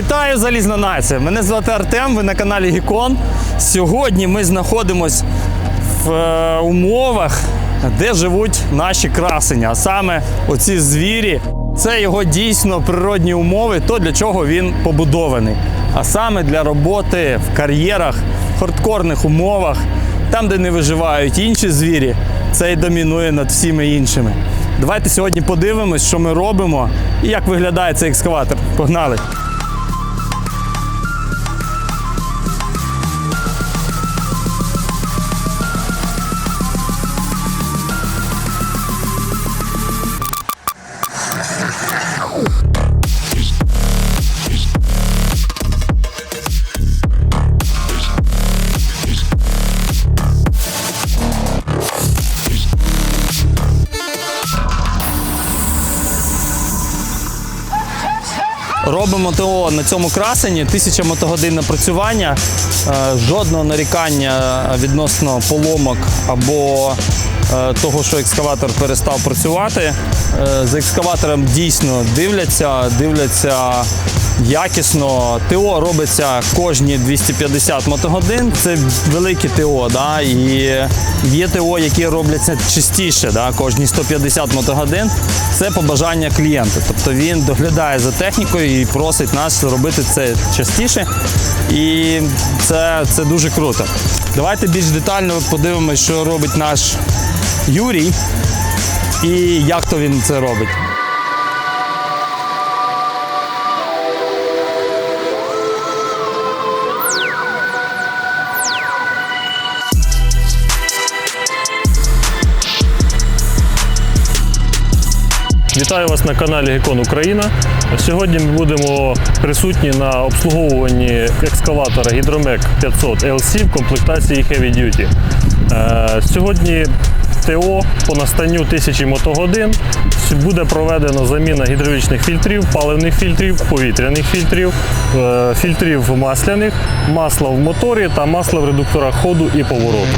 Вітаю залізна нація! Мене звати Артем, ви на каналі Гікон. Сьогодні ми знаходимось в е, умовах, де живуть наші красені, а саме оці звірі. Це його дійсно природні умови, то для чого він побудований. А саме для роботи в кар'єрах, в хардкорних умовах, там, де не виживають інші звірі, це і домінує над всіми іншими. Давайте сьогодні подивимось, що ми робимо і як виглядає цей екскаватор. Погнали! Робимо ТО на цьому красені, тисяча мотогодин напрацювання, е, жодного нарікання відносно поломок або е, того, що екскаватор перестав працювати. Е, За екскаватором дійсно дивляться, дивляться якісно. ТО робиться кожні 250 мотогодин. Це велике ТО, да? і є ТО, які робляться частіше, да? кожні 150 мотогодин. Це побажання клієнта. Тобто він доглядає за технікою і просить нас робити це частіше. І це, це дуже круто. Давайте більш детально подивимося, що робить наш Юрій і як то він це робить. Вітаю вас на каналі Гекон Україна. Сьогодні ми будемо присутні на обслуговуванні екскаватора Hydromec 500 LC в комплектації Heavy Duty. Е, Сьогодні ТО по настанню тисячі мотогодин буде проведено заміна гідравлічних фільтрів, паливних фільтрів, повітряних фільтрів, е, фільтрів масляних, масла в моторі та масла в редукторах ходу і повороту.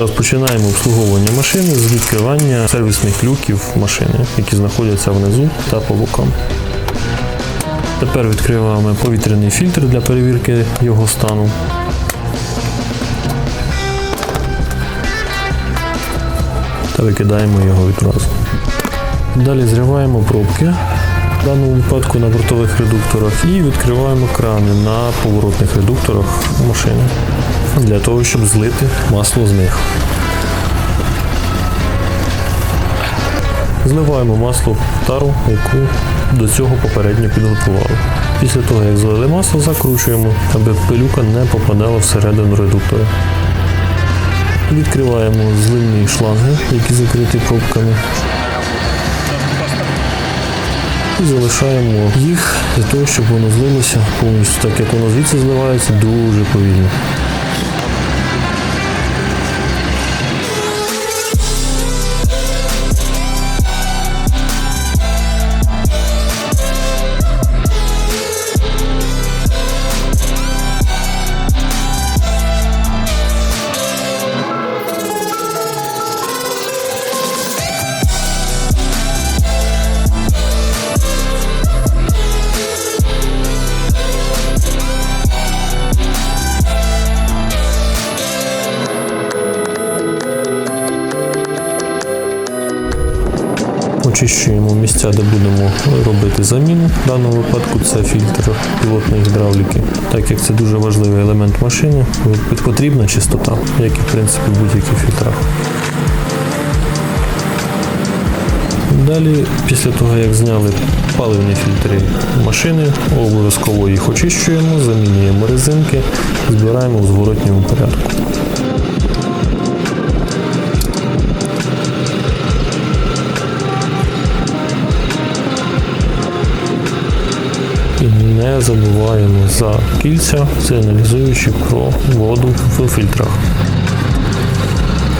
Розпочинаємо обслуговування машини з відкривання сервісних люків машини, які знаходяться внизу та по бокам. Тепер відкриваємо повітряний фільтр для перевірки його стану. Та викидаємо його відразу. Далі зриваємо пробки, в даному випадку на бортових редукторах, і відкриваємо крани на поворотних редукторах машини для того, щоб злити масло з них. Зливаємо масло в тару, яку до цього попередньо підготували. Після того, як злили масло, закручуємо, аби пилюка не попадала всередину редуктора. Відкриваємо зливні шланги, які закриті пробками. І залишаємо їх для того, щоб воно злилося повністю, так як воно звідси зливається дуже повільно. Місця, де будемо робити заміну. В даному випадку це фільтр пілотної гідравліки. Так як це дуже важливий елемент машини, потрібна чистота, як і в принципі в будь-яких фільтрах. Далі, після того, як зняли паливні фільтри машини, обов'язково їх очищуємо, замінюємо резинки, збираємо в зворотньому порядку. Не забуваємо за кільця, сигналізуючи про воду в фільтрах.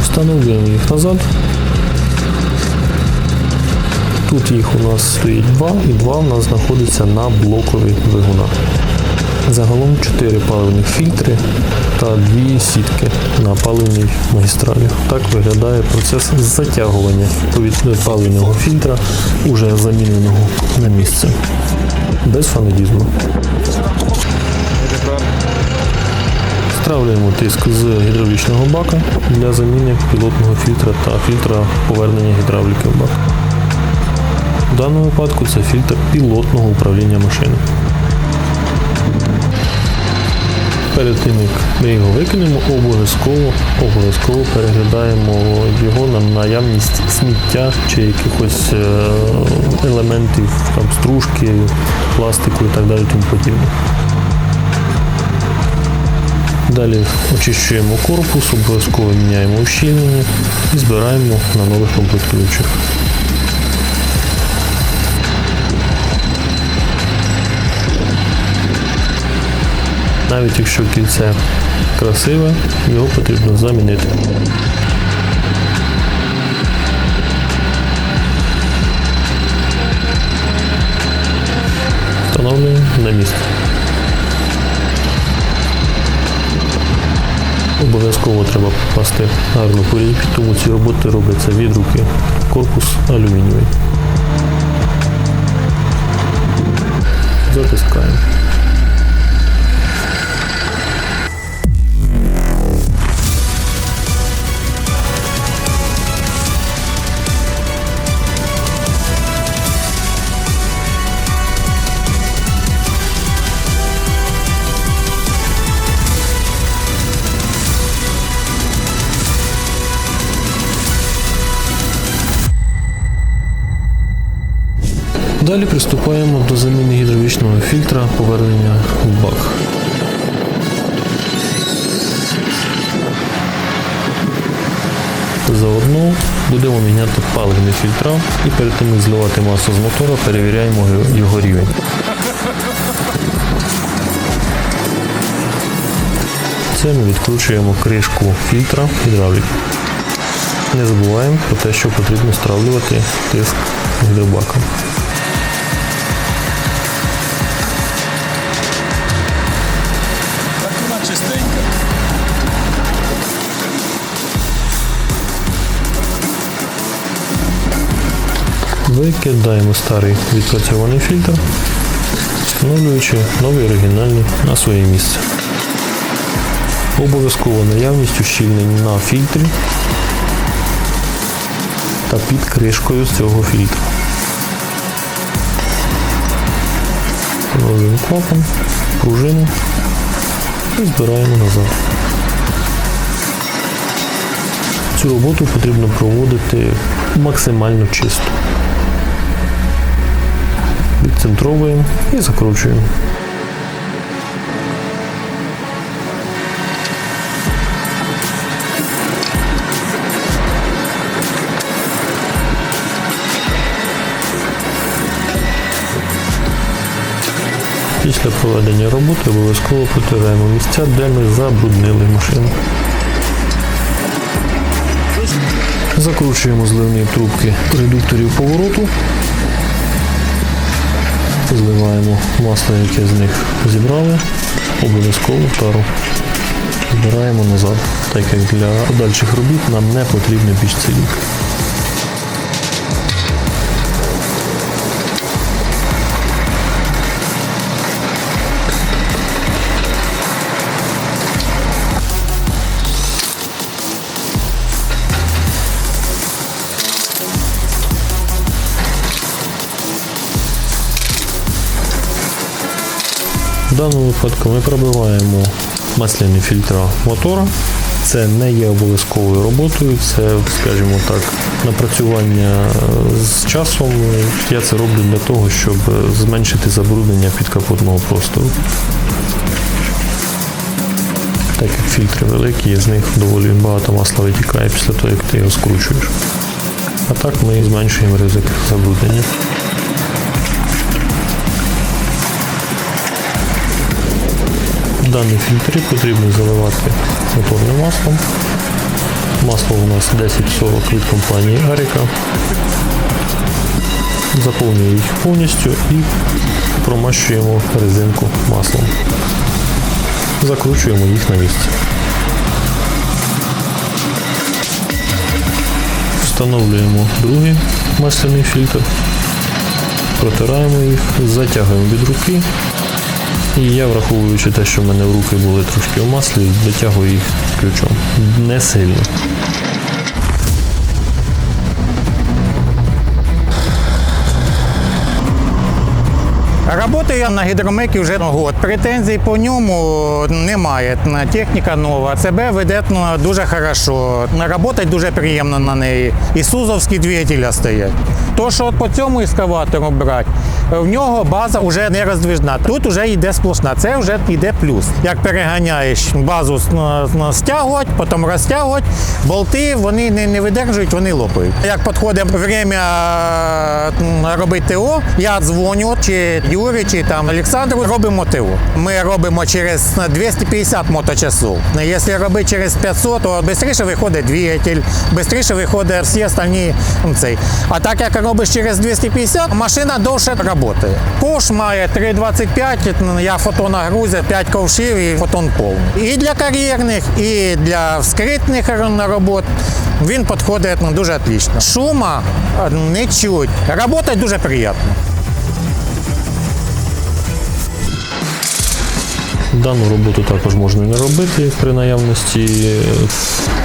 Встановлюємо їх назад Тут їх у нас стоїть два, і два у нас знаходяться на блокові двигунах. Загалом 4 паливних фільтри та дві сітки на паливній магістралі. Так виглядає процес затягування повітря паливного фільтра, уже заміненого на місце. Без фанедізму. Стравлюємо тиск з гідравлічного бака для заміни пілотного фільтра та фільтра повернення гідравліки в бак. В даному випадку це фільтр пілотного управління машини. Перед тим як ми його викинемо, обов'язково, обов'язково переглядаємо його на наявність сміття чи якихось е, елементів там, стружки, пластику і так далі тому подібне. Далі очищуємо корпус, обов'язково міняємо ущільнення і збираємо на нових комплектуючих. Навіть якщо кільце красиве, його потрібно замінити. Встановлюємо на місце. Обов'язково треба попасти гарно по ріпі, тому ці роботи робляться від руки. Корпус алюмінієвий. Затискаємо. Далі приступаємо до заміни гідравлічного фільтра повернення в бак. Заодно будемо міняти паливні фільтра і перед тим як зливати масу з мотора, перевіряємо його- рівень. Це ми відкручуємо кришку фільтра гідравліки. Не забуваємо про те, що потрібно стравлювати тиск гідробака. Чистенька. Викидаємо старий відпрацьований фільтр, встановлюючи новий оригінальний на своє місце. Обов'язково наявність ущільнень на фільтрі та під кришкою з цього фільтру. Встановлюємо клапан, пружину і збираємо назад. Цю роботу потрібно проводити максимально чисто. Відцентровуємо і закручуємо. Після проведення роботи обов'язково протираємо місця, де ми забруднили машину. Закручуємо зливні трубки редукторів повороту. Зливаємо масло, яке з них зібрали, обов'язково тару. Збираємо назад, так як для подальших робіт нам не потрібний більш целік. В даному випадку ми пробиваємо масляні фільтра мотора. Це не є обов'язковою роботою, це, скажімо так, напрацювання з часом. Я це роблю для того, щоб зменшити забруднення підкапотного простору. Так як фільтри великі, з них доволі багато масла витікає після того, як ти його скручуєш. А так ми зменшуємо ризик забруднення. Дані фільтри потрібно заливати моторним маслом. Масло у нас 1040 від компанії Аріка. заповнюю їх повністю і промащуємо резинку маслом. Закручуємо їх на місце. Встановлюємо другий масляний фільтр, протираємо їх, затягуємо від руки. І я, враховуючи те, що в мене руки були трошки в маслі, дотягую їх ключом. Не сильно. Работаю я на гідромекі вже год. Претензій по ньому немає. Техніка нова. Себе веде дуже хорошо. Работать дуже приємно на неї. І сузовські двигателя стоять. То, що от по цьому ескаватору брати, в нього база вже не роздвижна. Тут вже йде сплошна. Це вже йде плюс. Як переганяєш базу стягувати, потім розтягувати, болти вони не, не видержують, вони лопають. Як підходить время робити ТО, я дзвоню чи Юрі, чи там Олександру, робимо ТО. Ми робимо через 250 моточасов. Якщо робити через 500, то швидше виходить двигатель, швидше виходить всі остальні цей. А так як робиш через 250, машина довше працює. Кош має 3,25, я фотона грузя, 5 ковшів і фотон повний. І для кар'єрних, і для скритних робот він підходить ну, дуже отлично. Шума не чуть. Робота дуже приємна. Дану роботу також можна не робити при наявності е,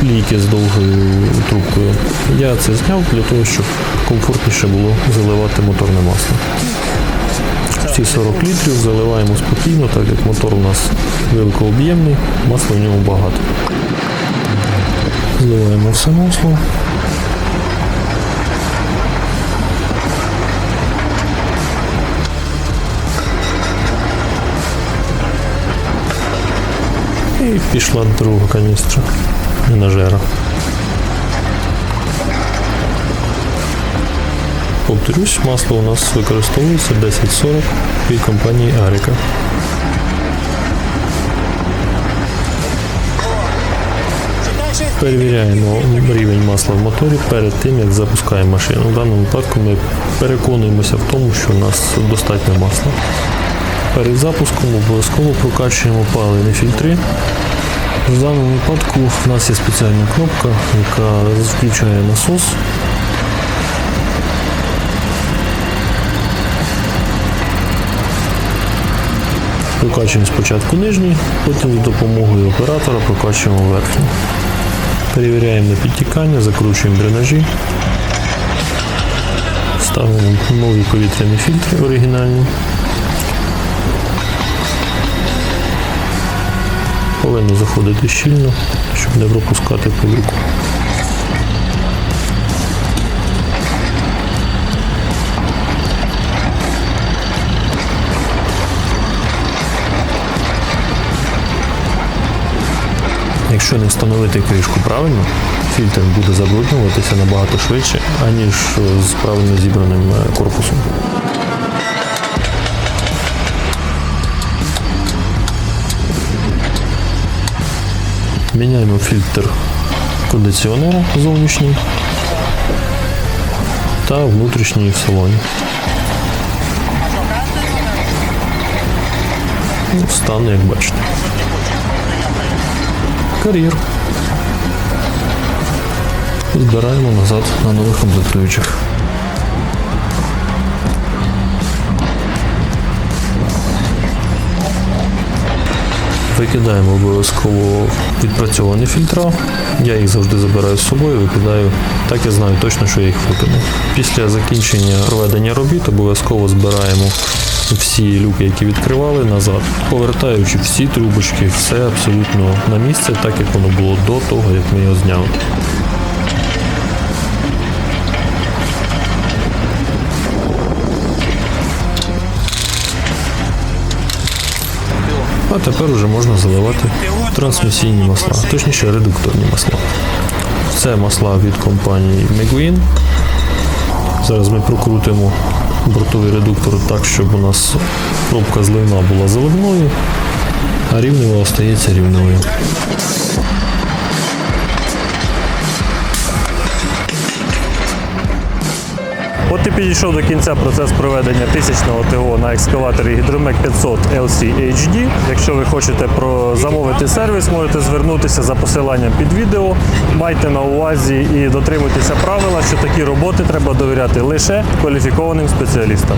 лійки з довгою трубкою. Я це зняв для того, щоб комфортніше було заливати моторне масло. Ці 40 літрів заливаємо спокійно, так як мотор у нас великооб'ємний, масла в ньому багато. Зливаємо все масло. І пішла друга каністра менажера. Повторюсь, масло у нас використовується 1040 від компанії Арика. Перевіряємо рівень масла в моторі перед тим, як запускаємо машину. В даному випадку ми переконуємося в тому, що у нас достатньо масла. Перед запуском обов'язково прокачуємо паливні фільтри. В даному випадку в нас є спеціальна кнопка, яка включає насос. Прокачуємо спочатку нижній, потім за допомогою оператора прокачуємо верхній. Перевіряємо на підтікання, закручуємо дренажі. Ставимо нові повітряні фільтри оригінальні. Повинно заходити щільно, щоб не пропускати повіку. Якщо не встановити кришку правильно, фільтр буде забруднюватися набагато швидше, аніж з правильно зібраним е, корпусом. Міняємо фільтр кондиціонера зовнішній та внутрішній в салоні. Ну, Стан, як бачите. Кар'єр. Збираємо назад на нових комплектуючих. Викидаємо обов'язково відпрацьовані фільтра. Я їх завжди забираю з собою, викидаю. Так я знаю точно, що я їх викину. Після закінчення проведення робіт обов'язково збираємо всі люки, які відкривали назад, повертаючи всі трубочки, все абсолютно на місце, так як воно було до того, як ми його зняли. А тепер уже можна заливати трансмісійні масла, точніше редукторні масла. Це масла від компанії Meguin. Зараз ми прокрутимо бортовий редуктор так, щоб у нас пробка зливна була заливною, а рівнева остається рівною. І підійшов до кінця процес проведення тисячного ТО на екскаваторі Гідромек 500 LC HD. Якщо ви хочете замовити сервіс, можете звернутися за посиланням під відео. Майте на увазі і дотримуйтеся правила, що такі роботи треба довіряти лише кваліфікованим спеціалістам.